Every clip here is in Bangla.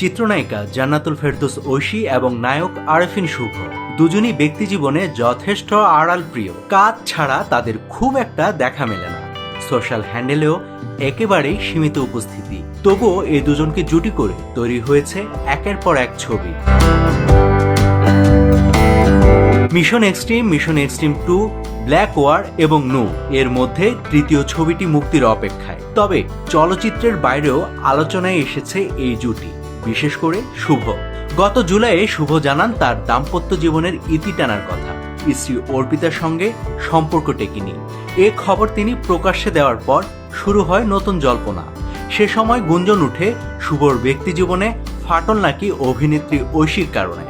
চিত্রনায়িকা জান্নাতুল ফেরদৌস ঐশী এবং নায়ক আরেফিন শুভ দুজনই ব্যক্তি জীবনে যথেষ্ট আড়াল প্রিয়। কাজ ছাড়া তাদের খুব একটা দেখা মেলে না। সোশ্যাল হ্যান্ডেলেও একেবারেই সীমিত উপস্থিতি। তবুও এই দুজনকে জুটি করে তৈরি হয়েছে একের পর এক ছবি। Mission extreme mission extreme two, black war এবং নু এর মধ্যে তৃতীয় ছবিটি মুক্তির অপেক্ষায়। তবে চলচ্চিত্রের বাইরেও আলোচনায় এসেছে এই জুটি। বিশেষ করে শুভ। গত জুলাইয়ে শুভ জানান তার দাম্পত্য জীবনের ইতি টানার কথা। স্ত্রী অর্পিতার সঙ্গে সম্পর্ক টেকেনি। এ খবর তিনি প্রকাশ্যে দেওয়ার পর শুরু হয় নতুন জল্পনা। সে সময় গুঞ্জন উঠে শুভর ব্যক্তি জীবনে ফাটল নাকি অভিনেত্রী ঐশীর কারণে।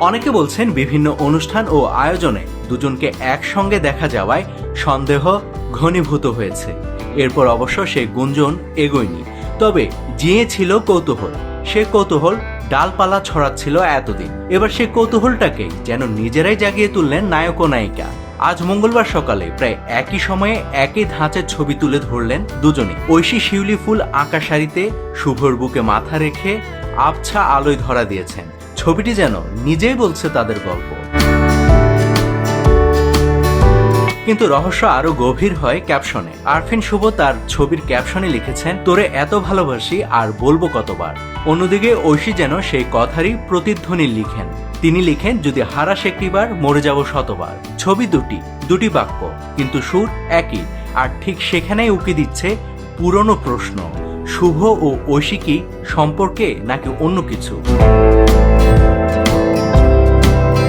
অনেকে বলছেন বিভিন্ন অনুষ্ঠান ও আয়োজনে দুজনকে একসঙ্গে দেখা যাওয়ায় সন্দেহ ঘনীভূত হয়েছে। এরপর অবশ্য সে গুঞ্জন এগোয়নি। তবে জিয়ে ছিল কৌতূহল, সে কৌতূহল ডালপালা ছড়াচ্ছিল এতদিন। এবার সে কৌতূহলটাকে যেন নিজেরাই জাগিয়ে তুললেন নায়ক ও নায়িকা। আজ মঙ্গলবার সকালে প্রায় একই সময়ে একই ধাঁচের ছবি তুলে ধরলেন দুজনে। ঐশী শিউলি ফুল আঁকা শাড়িতে শুভর বুকে মাথা রেখে আবছা আলোয় ধরা দিয়েছেন। ছবিটি যেন নিজেই বলছে তাদের গল্প। কিন্তু রহস্য আরও গভীর হয় ক্যাপশনে। আরফিন শুভ তার ছবির ক্যাপশনে লিখেছেন, তোরে এত ভালোবাসি আর বলব কতবার। অন্যদিকে ঐশী যেন সেই কথারই প্রতিধ্বনি লিখেন। তিনি লিখেন, যদি হারাস একটিবার, মরে যাব শতবার। ছবি দুটি দুটি বাক্য, কিন্তু সুর একই। আর ঠিক সেখানেই উকি দিচ্ছে পুরনো প্রশ্ন, শুভ ও ঐশী কি সম্পর্কে নাকি অন্য কিছু?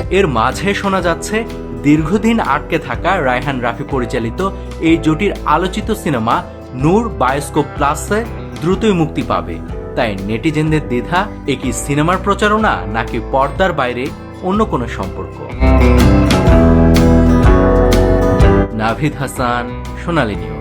এর মাঝে শোনা যাচ্ছে দীর্ঘদিন আটকে থাকা রায়হান রাফি পরিচালিত এই জুটির আলোচিত সিনেমা নূর বায়োস্কোপ প্লাসে দ্রুতই মুক্তি পাবে। তাই নেটিজেনদের দ্বিধা একই সিনেমার প্রচারণা নাকি পর্দার বাইরে অন্য কোনো সম্পর্ক? নাভিদ হাসান, সোনালী নিউজ।